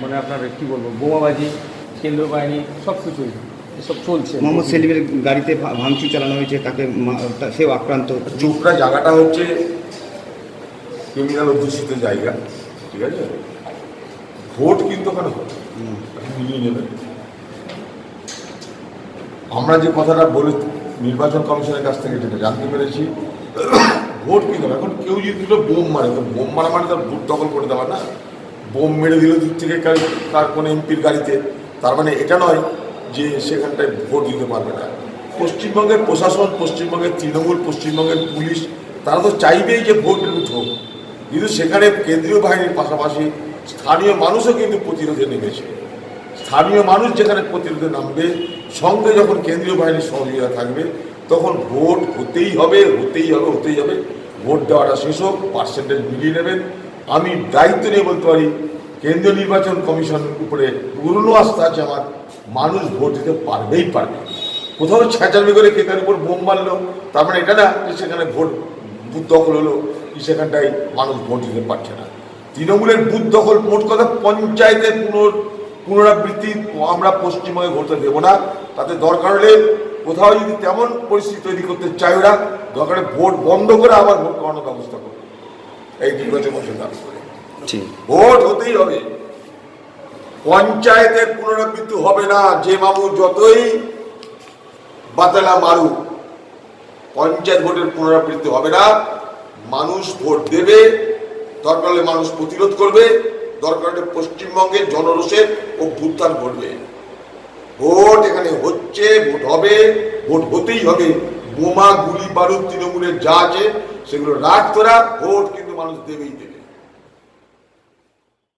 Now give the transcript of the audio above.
মানে আপনার কি বলব বোমাবাজি কেন্দ্র বাহিনী সব কিছুই চলছে। মোহাম্মদ সেলিমের গাড়িতে ভাঙচুর চালানো হয়েছে তাকে সেও আক্রান্ত। চোপড়া জায়গাটা হচ্ছে ক্রিমিনাল অধ্যুষিত জায়গা ঠিক আছে? ভোট কিন্তু ওখানে মিলিয়ে নেবে আমরা যে কথাটা বলে, নির্বাচন কমিশনের কাছ থেকে যেটা জানতে পেরেছি, ভোট কিন্তু। এখন কেউ যদি দুটো বোম মারে, তো বোম মারা মানে তার ভোট দখল করে দেওয়া না। বোম মেরে দিল দূর থেকে তার কোনো এমপির গাড়িতে। তার মানে এটা নয় যে সেখানটায় ভোট দিতে পারবে না। পশ্চিমবঙ্গের প্রশাসন, পশ্চিমবঙ্গের তৃণমূল, পশ্চিমবঙ্গের পুলিশ, তারা তো চাইবেই যে ভোট লুট হোক। কিন্তু সেখানে কেন্দ্রীয় বাহিনীর পাশাপাশি স্থানীয় মানুষও কিন্তু প্রতিরোধে নেমেছে। স্থানীয় মানুষ যেখানে প্রতিরোধে নামবে, সঙ্গে যখন কেন্দ্রীয় বাহিনীর সহযোগিতা থাকবে, তখন ভোট হতেই হবে হতেই হবে হতেই হবে। ভোট দেওয়াটা শেষ হোক পার্সেন্টেজ মিলিয়ে নেবেন। আমি দায়িত্ব নিয়ে বলতে পারি, কেন্দ্রীয় নির্বাচন কমিশন উপরে পূর্ণ আস্থা আছে আমার, মানুষ ভোট দিতে পারবেই পারবে। কোথাও ছেঁচামি করে কে কার উপর বোম মারলো, তার মানে এটা না যে সেখানে ভোট, বুথ দখল হলো সেখানটায় মানুষ ভোট দিতে পারছে না। তৃণমূলের বুথ দখল মোট কথা পঞ্চায়েতের পুনর পুনরাবৃত্তি আমরা পশ্চিমবঙ্গে ঘটতে দেবো না। তাতে দরকার হলে কোথাও যদি তেমন পরিস্থিতি তৈরি করতে চায় ওরা দরকারে ভোট বন্ধ করে আবার ভোট করানোর ব্যবস্থা করবে এই নির্বাচন করে ভোট হতেই হবে। পঞ্চায়েতের পুনরাবৃত্তি হবে না যে মামু যতই বাতালা মারু পঞ্চায়েত ভোটের পুনরাবৃত্তি হবে না। মানুষ ভোট দেবে দরকার হলে মানুষ প্রতিরোধ করবে। দরকার হলে পশ্চিমবঙ্গের জনরোষের অভ্যুত্থান ঘটবে। ভোট এখানে হচ্ছে, ভোট হবে, ভোট হতেই হবে। বোমা, গুলি, বারুদ, তৃণমূলের যা আছে, সেগুলো রাখ তোরা, ভোট কিন্তু মানুষ দেবেই দেবে।